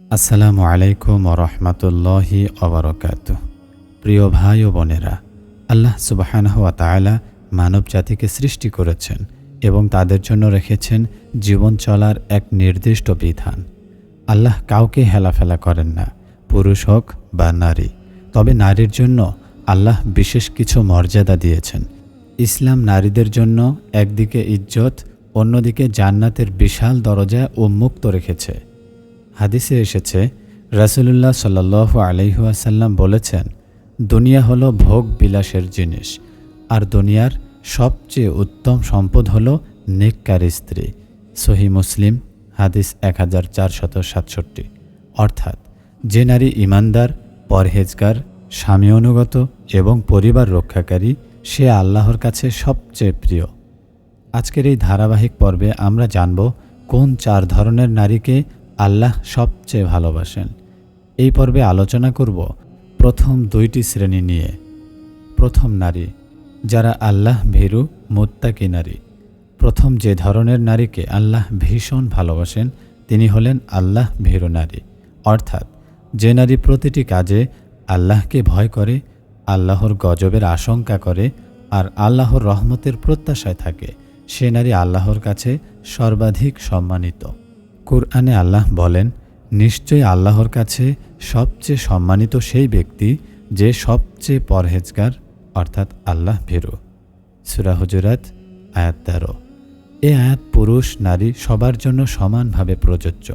আসসালামু আলাইকুম রহমতুল্লাহি অবরকাত প্রিয় ভাই ও বোনেরা, আল্লাহ সুবাহানহ তাআলা মানব জাতিকে সৃষ্টি করেছেন এবং তাদের জন্য রেখেছেন জীবন চলার এক নির্দিষ্ট বিধান। আল্লাহ কাউকে হেলাফেলা করেন না, পুরুষ হোক বা নারী। তবে নারীর জন্য আল্লাহ বিশেষ কিছু মর্যাদা দিয়েছেন। ইসলাম নারীদের জন্য একদিকে ইজ্জত, অন্যদিকে জান্নাতের বিশাল দরজা উন্মুক্ত রেখেছে। হাদিসে এসেছে, রাসুলুল্লাহ সাল্লাহ আলহিহাসাল্লাম বলেছেন, দুনিয়া হলো ভোগ বিলাসের জিনিস, আর দুনিয়ার সবচেয়ে উত্তম সম্পদ হলো নেককার স্ত্রী। সহি মুসলিম, হাদিস এক হাজার চারশত সাতষট্টি। অর্থাৎ, যে নারী ইমানদার পরহেজগার, স্বামী অনুগত এবং পরিবার রক্ষাকারী, সে আল্লাহর কাছে সবচেয়ে প্রিয়। আজকের এই ধারাবাহিক পর্বে আমরা জানব, কোন চার ধরনের নারীকে আল্লাহ সবচেয়ে ভালোবাসেন। এই পর্বে আলোচনা করব প্রথম দুইটি শ্রেণি নিয়ে। প্রথম নারী, যারা আল্লাহ ভীরু, মুত্তাকি নারী। প্রথম যে ধরনের নারীকে আল্লাহ ভীষণ ভালোবাসেন, তিনি হলেন আল্লাহ ভীরু নারী। অর্থাৎ, যে নারী প্রতিটি কাজে আল্লাহকে ভয় করে, আল্লাহর গজবের আশঙ্কা করে আর আল্লাহর রহমতের প্রত্যাশায় থাকে, সে নারী আল্লাহর কাছে সর্বাধিক সম্মানিত। কুরআনে আল্লাহ বলেন, নিশ্চয়ই আল্লাহর কাছে সবচেয়ে সম্মানিত সেই ব্যক্তি যে সবচেয়ে পরহেজগার, অর্থাৎ আল্লাহ ভীরু। সুরা হুজুরাত, আয়াত তেরো। এ আয়াত পুরুষ, নারী সবার জন্য সমানভাবে প্রযোজ্য।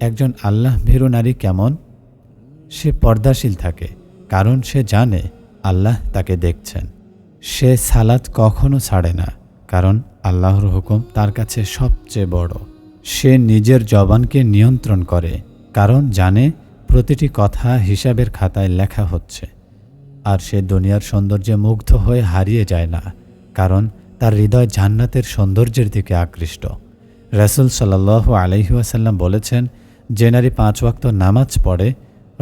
একজন আল্লাহ ভীরু নারী কেমন? সে পর্দাশীল থাকে, কারণ সে জানে আল্লাহ তাকে দেখছেন। সে সালাত কখনো ছাড়ে না, কারণ আল্লাহর হুকুম তার কাছে সবচেয়ে বড়। সে নিজের জবানকে নিয়ন্ত্রণ করে, কারণ জানে প্রতিটি কথা হিসাবের খাতায় লেখা হচ্ছে। আর সে দুনিয়ার সৌন্দর্যে মুগ্ধ হয়ে হারিয়ে যায় না, কারণ তার হৃদয় জান্নাতের সৌন্দর্যের দিকে আকৃষ্ট। রাসুল সাল্লাহ আলহিউসাল্লাম বলেছেন, যে নারী পাঁচ ওয়াক্ত নামাজ পড়ে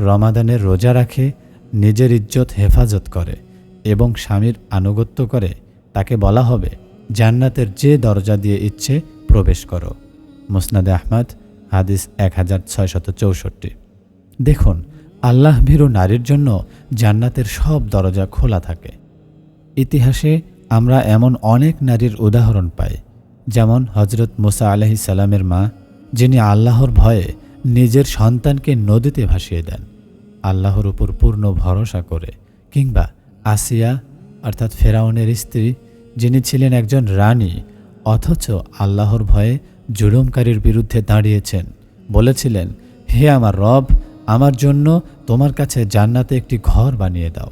রমাদানের রোজা রাখে, নিজের ইজ্জত হেফাজত করে এবং স্বামীর আনুগত্য করে, তাকে বলা হবে, জান্নাতের যে দরজা দিয়ে ইচ্ছে প্রবেশ করো। মুসনাদে আহমদ, হাদিস এক হাজার ছয়শত চৌষট্টি। দেখুন, আল্লাহ ভীরু নারীর জন্য জান্নাতের সব দরজা খোলা থাকে। ইতিহাসে আমরা এমন অনেক নারীর উদাহরণ পাই, যেমন হজরত মুসা আলহি সালামের মা, যিনি আল্লাহর ভয়ে নিজের সন্তানকে নদীতে ভাসিয়ে দেন। আল্লাহর উপর পূর্ণ ভরসা করে, কিংবা আসিয়া, অর্থাৎ ফেরাউনের স্ত্রী, যিনি ছিলেন একজন রানী, অথচ আল্লাহর ভয়ে জুলুমকারীর বিরুদ্ধে দাঁড়িয়েছেন। বলেছিলেন, হে আমার রব, আমার জন্য তোমার কাছে জান্নাতে একটি ঘর বানিয়ে দাও।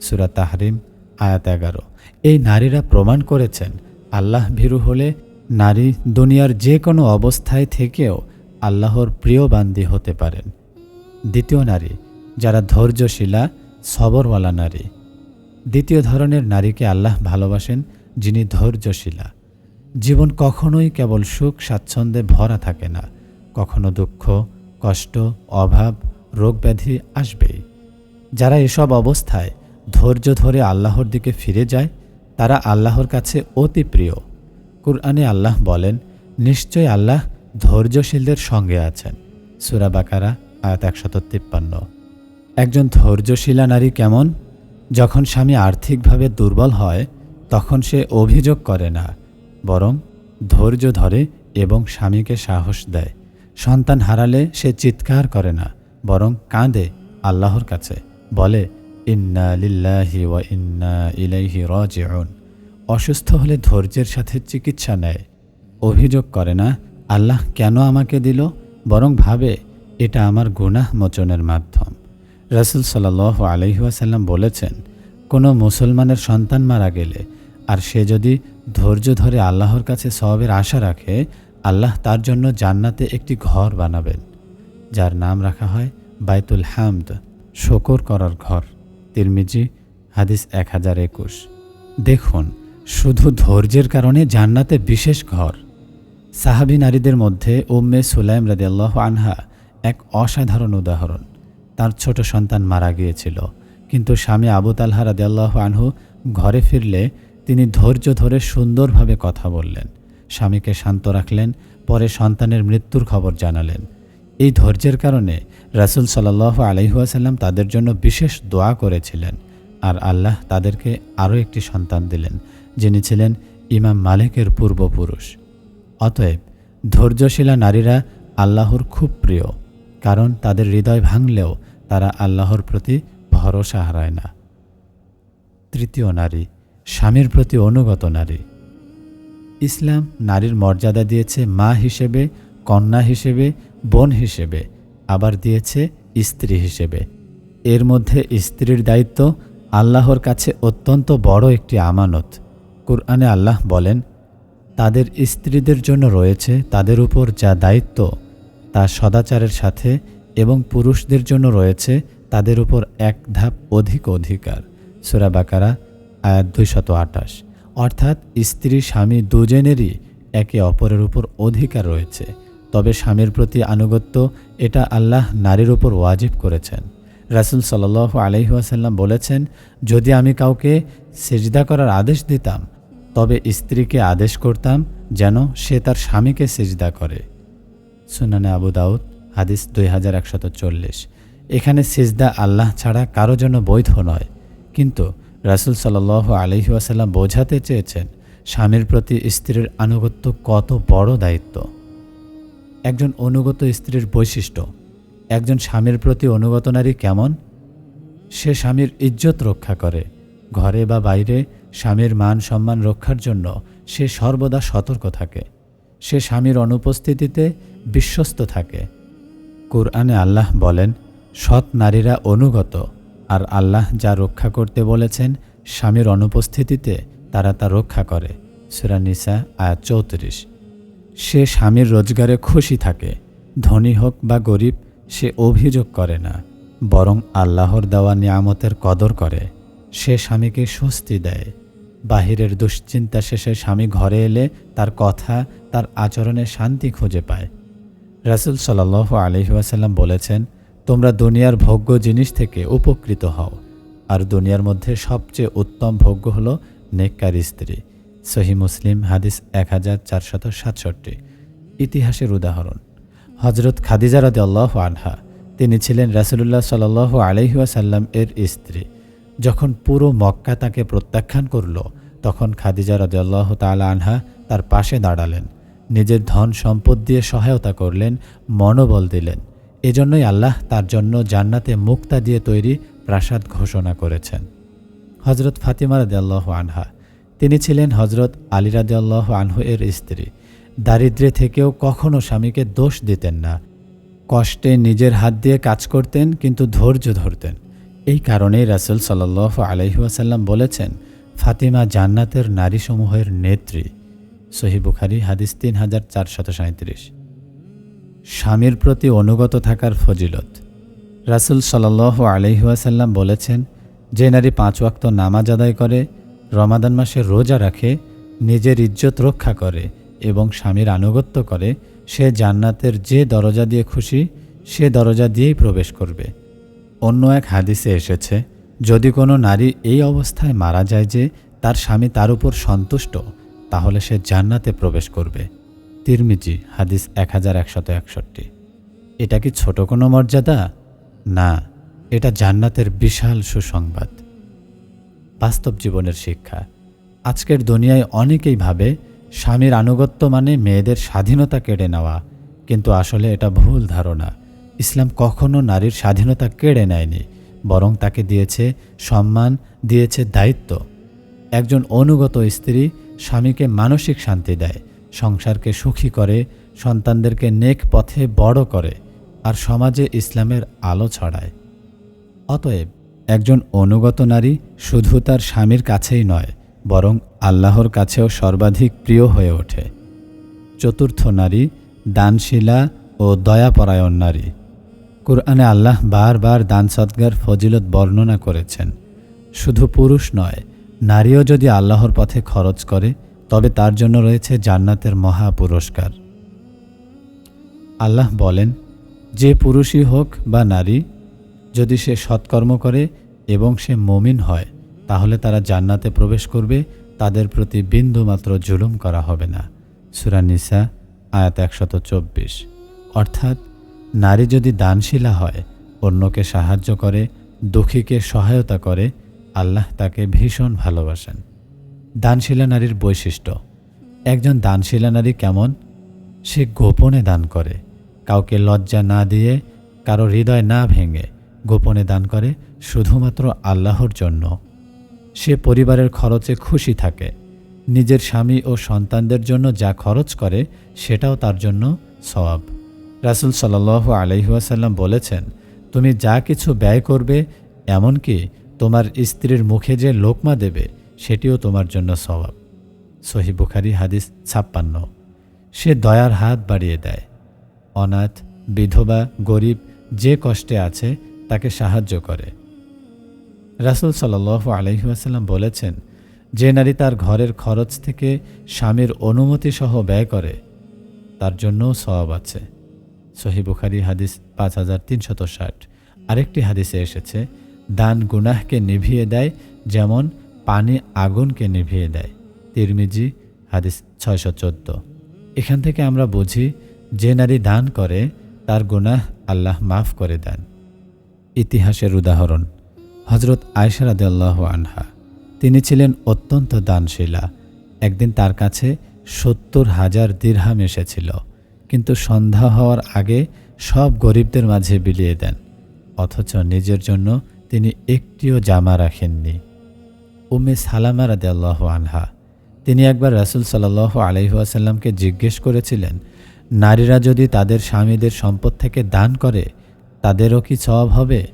সুরা তাহরিম, আয়াত এগারো। এই নারীরা প্রমাণ করেছেন, আল্লাহ ভীরু হলে নারী দুনিয়ার যে কোনো অবস্থায় থেকেও আল্লাহর প্রিয় বান্দি হতে পারেন। দ্বিতীয় নারী, যারা ধৈর্যশীলা, সবরওয়ালা নারী। দ্বিতীয় ধরনের নারীকে আল্লাহ ভালোবাসেন, যিনি ধৈর্যশীলা। জীবন কখনোই কেবল সুখ, স্বাচ্ছন্দ্যে ভরা থাকে না। কখনো দুঃখ, কষ্ট, অভাব, রোগব্যাধি আসবেই। যারা এসব অবস্থায় ধৈর্য ধরে আল্লাহর দিকে ফিরে যায়, তারা আল্লাহর কাছে অতি প্রিয়। কুরআনে আল্লাহ বলেন, নিশ্চয় আল্লাহ ধৈর্যশীলদের সঙ্গে আছেন। সুরা বাকারা, আয়াত একশত তিপ্পান্ন। একজন ধৈর্যশীলা নারী কেমন? যখন স্বামী আর্থিকভাবে দুর্বল হয়, তখন সে অভিযোগ করে না বরং ধৈর্য ধরে এবং স্বামীকে সাহস দেয়। সন্তান হারালে সে চিৎকার করে না, বরং কাঁদে আল্লাহর কাছে। বলে, ইন্না লিল্লাহি ওয়া ইন্না ইলাইহি রাজিউন। অসুস্থ হলে ধৈর্যের সাথে চিকিৎসা নেয়। অভিযোগ করে না, আল্লাহ কেন আমাকে দিল? বরং ভাবে, এটা আমার গুনাহ মোচনের মাধ্যম। রসুল সাল আলহিহাসাল্লাম বলেছেন, কোনো মুসলমানের সন্তান মারা গেলে আর সে যদি ধৈর্য ধরে আল্লাহর কাছে সবের আশা রাখে, আল্লাহ তার জন্য জান্নাতে একটি ঘর বানাবেন, যার নাম রাখা হয় বাইতুল হামদ, শকর করার ঘর। তিরমিজি, হাদিস এক হাজার একুশ। দেখুন, শুধু ধৈর্যের কারণে জান্নাতে বিশেষ ঘর। সাহাবি নারীদের মধ্যে উম্মে সুলাইম রাদিয়াল্লাহ আনহা এক অসাধারণ উদাহরণ। তার ছোট সন্তান মারা গিয়েছিল, কিন্তু স্বামী আবু তালহা রাদিয়াল্লাহ আনহু ঘরে ফিরলে তিনি ধৈর্য ধরে সুন্দরভাবে কথা বললেন। স্বামীকে শান্ত রাখলেন, পরে সন্তানের মৃত্যুর খবর জানালেন। এই ধৈর্যের কারণে রাসুল সাল্লাহ আলহিহাসাল্লাম তাদের জন্য বিশেষ দোয়া করেছিলেন আর আল্লাহ তাদেরকে আরও একটি সন্তান দিলেন, যিনি ছিলেন ইমাম মালিকের পূর্বপুরুষ। অতএব ধৈর্যশীলা নারীরা আল্লাহর খুব প্রিয়, কারণ তাদের হৃদয় ভাঙলেও তারা আল্লাহর প্রতি ভরসা হারায় না। তৃতীয় নারী স্বামীর প্রতি অনুগত নারী। ইসলাম নারীর মর্যাদা দিয়েছে মা হিসেবে, কন্যা হিসেবে, বোন হিসেবে, আবার দিয়েছে স্ত্রী হিসেবে। এর মধ্যে স্ত্রীর দায়িত্ব আল্লাহর কাছে অত্যন্ত বড় একটি আমানত। কুরআনে আল্লাহ বলেন, তাদের স্ত্রীদের জন্য রয়েছে তাদের উপর যা দায়িত্ব, তা সদাচারের সাথে এবং পুরুষদের জন্য রয়েছে তাদের উপর এক ধাপ অধিক অধিকার। সুরা বাকারা আয়াত দুইশত আটাশ অর্থাৎ স্ত্রী স্বামী দুজনেরই একে অপরের উপর অধিকার রয়েছে। তবে স্বামীর প্রতি আনুগত্য এটা আল্লাহ নারীর উপর ওয়াজিব করেছেন। রাসুল সাল আলহিহাসাল্লাম বলেছেন, যদি আমি কাউকে সেজদা করার আদেশ দিতাম, তবে স্ত্রীকে আদেশ করতাম যেন সে তার স্বামীকে সেজদা করে। সুনানে আবু দাউদ, হাদিস দুই হাজার একশত চল্লিশ। এখানে সিজদা আল্লাহ ছাড়া কারও জন্য বৈধ নয়। কিন্তু রাসুল সাল আলহি আসাল্লাম বোঝাতে চেয়েছেন, স্বামীর প্রতি স্ত্রীর আনুগত্য কত বড় দায়িত্ব। একজন অনুগত স্ত্রীর বৈশিষ্ট্য, একজন স্বামীর প্রতি অনুগত নারী কেমন? সে স্বামীর ইজ্জত রক্ষা করে। ঘরে বা বাইরে স্বামীর মান সম্মান রক্ষার জন্য সে সর্বদা সতর্ক থাকে। সে স্বামীর অনুপস্থিতিতে বিশ্বস্ত থাকে। কোরআনে আল্লাহ বলেন, সৎ নারীরা অনুগত আর আল্লাহ যা রক্ষা করতে বলেছেন স্বামীর অনুপস্থিতিতে তারা তা রক্ষা করে। সুরানিসা আয়াত চৌত্রিশ। সে স্বামীর রোজগারে খুশি থাকে, ধনী হোক বা গরিব, সে অভিযোগ করে না, বরং আল্লাহর দেওয়া নিয়ামতের কদর করে। সে স্বামীকে স্বস্তি দেয়। বাহিরের দুশ্চিন্তা শেষে স্বামী ঘরে এলে তার কথা, তার আচরণে শান্তি খুঁজে পায়। রাসুল সাল আলহিহাসাল্লাম বলেছেন তোমরা দুনিয়ার ভোগ্য জিনিস থেকে উপকৃত হও। আর দুনিয়ার মধ্যে সবচেয়ে উত্তম ভোগ্য হল নেককার স্ত্রী। সহি মুসলিম, হাদিস এক হাজার চারশত সাতষট্টি। ইতিহাসের উদাহরণ হজরত খাদিজা রাদি আল্লাহ আনহা, তিনি ছিলেন রাসুলুল্লাহ সাল আলহিহাসাল্লাম এর স্ত্রী। যখন পুরো মক্কা তাকে প্রত্যাখ্যান করল, তখন খাদিজা রাজিয়াল্লাহ তালা আনহা তার পাশে দাঁড়ালেন। নিজের ধন সম্পদ দিয়ে সহায়তা করলেন, মনোবল দিলেন। এজন্যই আল্লাহ তার জন্য জান্নাতে মুক্তা দিয়ে তৈরি প্রাসাদ ঘোষণা করেছেন। হজরত ফাতিমা রাদিয়াল্লাহ আনহা, তিনি ছিলেন হজরত আলী রাদিয়াল্লাহ আনহু এর স্ত্রী। দারিদ্র্যে থেকেও কখনও স্বামীকে দোষ দিতেন না। কষ্টে নিজের হাত দিয়ে কাজ করতেন, কিন্তু ধৈর্য ধরতেন। এই কারণেই রাসুল সাল্লাহ আলহিহাসাল্লাম বলেছেন, ফাতিমা জান্নাতের নারীসমূহের নেত্রী। সহি বুখারি, হাদিস তিন হাজার চারশত সাঁত্রিশ স্বামীর প্রতি অনুগত থাকার ফজিলত। রাসুল সাল্লাহ আলহিহাসাল্লাম বলেছেন, যে নারী পাঁচ ওয়াক্ত নামাজ আদায় করে, রমাদান মাসে রোজা রাখে, নিজের ইজ্জত রক্ষা করে এবং স্বামীর আনুগত্য করে, সে জান্নাতের যে দরজা দিয়ে খুশি, সে দরজা দিয়েই প্রবেশ করবে। অন্য এক হাদিসে এসেছে, যদি কোনো নারী এই অবস্থায় মারা যায় যে তার স্বামী তার উপর সন্তুষ্ট, তাহলে সে জান্নাতে প্রবেশ করবে। তিরমিজি, হাদিস এক হাজার একশত একষট্টি। এটা কি ছোট কোনো মর্যাদা? না, এটা জান্নাতের বিশাল সুসংবাদ। বাস্তব জীবনের শিক্ষা। আজকের দুনিয়ায় অনেকেই ভাবে স্বামীর আনুগত্য মানে মেয়েদের স্বাধীনতা কেড়ে নেওয়া, কিন্তু আসলে এটা ভুল ধারণা। ইসলাম কখনো নারীর স্বাধীনতা কেড়ে নেয়নি, বরং তাকে দিয়েছে সম্মান, দিয়েছে দায়িত্ব। একজন অনুগত স্ত্রী স্বামীকে মানসিক শান্তি দেয় সংসারকে সুখী করে, সন্তানদেরকে নেক পথে বড় করে আর সমাজে ইসলামের আলো ছড়ায়। অতএব একজন অনুগত নারী শুধু তার স্বামীর কাছেই নয়, বরং আল্লাহর কাছেও সর্বাধিক প্রিয় হয়ে ওঠে। চতুর্থ নারী দানশীলা ও দয়াপরায়ণ নারী। কোরআনে আল্লাহ বারবার দান সদ্গার ফজিলত বর্ণনা করেছেন। শুধু পুরুষ নয়, নারীও যদি আল্লাহর পথে খরচ করে তবে তার জন্য রয়েছে জান্নাতের মহা পুরস্কার। আল্লাহ বলেন, যে পুরুষই হোক বা নারী, যদি সে সৎকর্ম করে এবং সে মমিন হয়, তাহলে তারা জান্নাতে প্রবেশ করবে, তাদের প্রতি বিন্দুমাত্র জুলুম করা হবে না। সুরানিসা আয়াত একশত চব্বিশ। অর্থাৎ, নারী যদি দানশীলা হয়, অন্যকে সাহায্য করে, দুঃখীকে সহায়তা করে, আল্লাহ তাকে ভীষণ ভালোবাসেন। দানশীলা নারীর বৈশিষ্ট্য। একজন দানশীলা নারী কেমন? সে গোপনে দান করে। কাউকে লজ্জা না দিয়ে, কারও হৃদয় না ভেঙে গোপনে দান করে শুধুমাত্র আল্লাহর জন্য। সে পরিবারের খরচে খুশি থাকে। নিজের স্বামী ও সন্তানদের জন্য যা খরচ করে, সেটাও তার জন্য সওয়াব। রাসুল সাল্লাহ আলহিহাসাল্লাম বলেছেন, তুমি যা কিছু ব্যয় করবে, এমনকি তোমার স্ত্রীর মুখে যে লোকমা দেবে সেটিও তোমার জন্য স্বভাব সহি বুখারি হাদিস ছাপ্পান্ন। সে দয়ার হাত বাড়িয়ে দেয়। অনাথ, বিধবা, গরিব যে কষ্টে আছে তাকে সাহায্য করে। রাসুল সাল্লাহ আলহিহাসাল্লাম বলেছেন, যে নারী তার ঘরের খরচ থেকে স্বামীর অনুমতি সহ ব্যয় করে, তার জন্যও সওয়াব আছে। সহি বুখারি হাদিস পাঁচ হাজার তিনশত ষাট। আরেকটি হাদিসে এসেছে, দান গুনাহকে নিভিয়ে দেয় যেমন পানি আগুনকে নিভিয়ে দেয়। তিরমিজি, হাদিস ছয়শো চোদ্দ। এখান থেকে আমরা বুঝি, যে নারী দান করে, তার গুনাহ আল্লাহ মাফ করে দেন। ইতিহাসের উদাহরণ হজরত আয়সারাদ আনহা। তিনি ছিলেন অত্যন্ত দানশীলা। একদিন তার কাছে সত্তর হাজার দীর্হাম এসেছিল। কিন্তু সন্ধ্যা হওয়ার আগে সব গরিবদের মাঝে বিলিয়ে দেন। অথচ নিজের জন্য তিনি একটিও জামা রাখেননি। উমে সালামা রাদিয়াল্লাহু আনহা, তিনি একবার রাসুল সাল্লাহ আলহিহাসাল্লামকে জিজ্ঞেস করেছিলেন, নারীরা যদি তাদের স্বামীদের সম্পদ থেকে দান করে, তাদেরও কি সওয়াব হবে?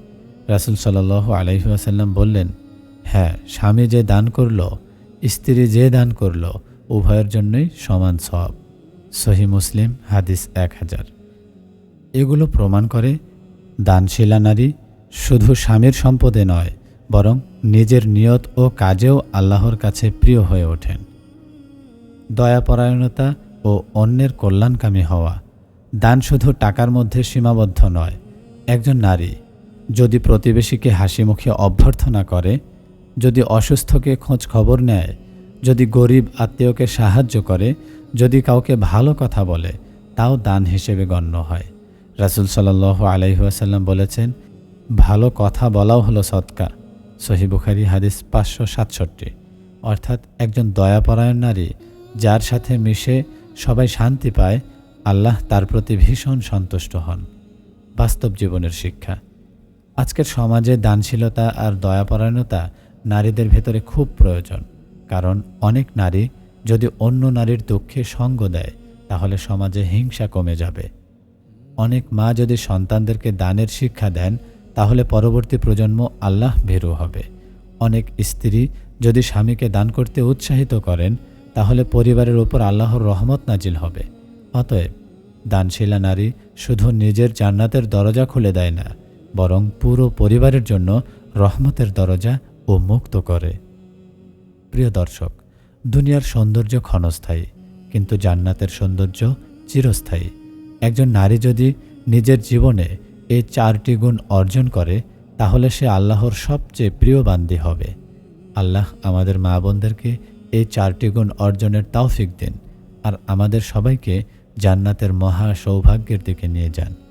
রাসুল সাল্লাহ আলহিহাসাল্লাম বললেন হ্যাঁ স্বামী যে দান করল, স্ত্রী যে দান করল, উভয়ের জন্যই সমান সব সহি মুসলিম, হাদিস এক হাজার। এগুলো প্রমাণ করে দানশীলা নারী শুধু স্বামীর সম্পদে নয় বরং নিজের নিয়ত ও কাজেও আল্লাহর কাছে প্রিয় হয়ে ওঠেন। দয়াপরায়ণতা ও অন্যের কল্যাণকামী হওয়া। দান শুধু টাকার মধ্যে সীমাবদ্ধ নয়, একজন নারী যদি প্রতিবেশীকে হাসিমুখে অভ্যর্থনা করে, যদি অসুস্থকে খোঁজ খবর নেয়, যদি গরিব আত্মীয়কে সাহায্য করে, যদি কাউকে ভালো কথা বলে, তাও দান হিসেবে গণ্য হয়। রাসুল সাল্লাহ আলাইহাসাল্লাম বলেছেন, ভালো কথা বলাও হলো সৎকা সহি বুখারি হাদিস পাঁচশো সাতষট্টি। অর্থাৎ একজন দয়াপরায়ণ নারী যার সাথে মিশে সবাই শান্তি পায়, আল্লাহ তার প্রতি ভীষণ সন্তুষ্ট হন। বাস্তব জীবনের শিক্ষা। আজকের সমাজে দানশীলতা আর দয়াপরায়ণতা নারীদের ভেতরে খুব প্রয়োজন। কারণ অনেক নারী যদি অন্য নারীর দুঃখে সঙ্গ দেয়, তাহলে সমাজে হিংসা কমে যাবে। অনেক মা যদি সন্তানদেরকে দানের শিক্ষা দেন তাহলে পরবর্তী প্রজন্ম আল্লাহ ভেরু হবে। অনেক স্ত্রী যদি স্বামীকে দান করতে উৎসাহিত করেন, তাহলে পরিবারের ওপর আল্লাহর রহমত নাজিল হবে। অতএব দানশীলা নারী শুধু নিজের জান্নাতের দরজা খুলে দেয় না, বরং পুরো পরিবারের জন্য রহমতের দরজা ও মুক্ত করে। প্রিয় দর্শক, দুনিয়ার সৌন্দর্য ক্ষণস্থায়ী, কিন্তু জান্নাতের সৌন্দর্য চিরস্থায়ী। একজন নারী যদি নিজের জীবনে এই চারটি গুণ অর্জন করে, তাহলে সে আল্লাহর সবচেয়ে প্রিয় বান্দি হবে। আল্লাহ আমাদের মা বোনদেরকে এই চারটি গুণ অর্জনের তাওফিক দিন, আর আমাদের সবাইকে জান্নাতের মহা সৌভাগ্যের দিকে নিয়ে যান।